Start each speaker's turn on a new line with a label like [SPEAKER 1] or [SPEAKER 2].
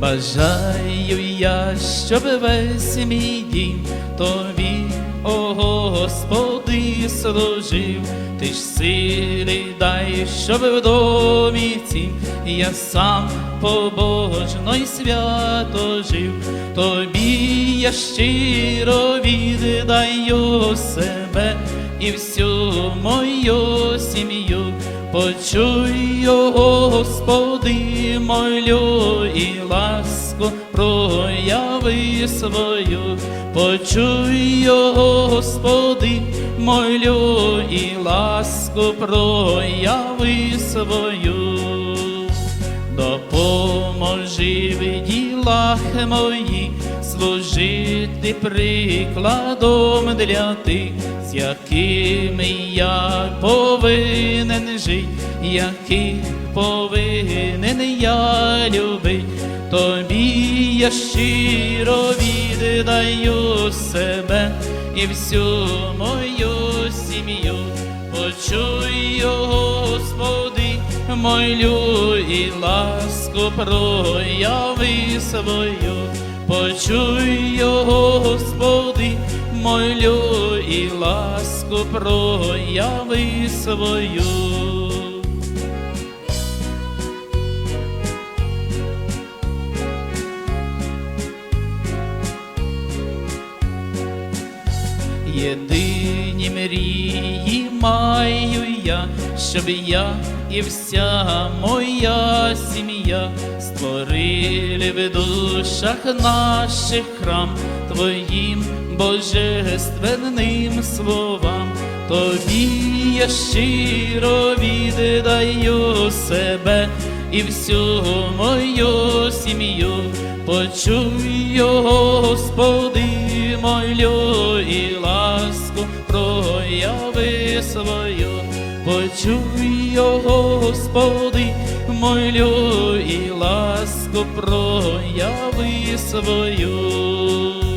[SPEAKER 1] Бажаю я, щоб весь мій дім тобі, о Господи, служив, ти ж сили дай, щоб в домі цім я сам побожно й свято жив, тобі я щиро віддаю себе і всю мою сім'ю. Почуй, його, Господи, молю і ласку прояви свою, почуй, його, Господи, молю і ласку прояви свою, допоможи в ділах моїх служити прикладом для тих, з якими я повинен жити, яких повинен я любить, тобі я щиро віддаю себе і всю мою сім'ю. Почуй, його, Господи, молю і ласку прояви свою. Почуй, його, Господи, молю і ласку прояви свою. Єдині мрії маю я, щоб я і вся моя сім'я створили в душах наших храм Твоїм божественним словам. Тобі я щиро віддаю себе і всю мою сім'ю. Почуй, Господи, молю і ласку прояви свою. Почуй, його, Господи, молю і ласку прояви свою.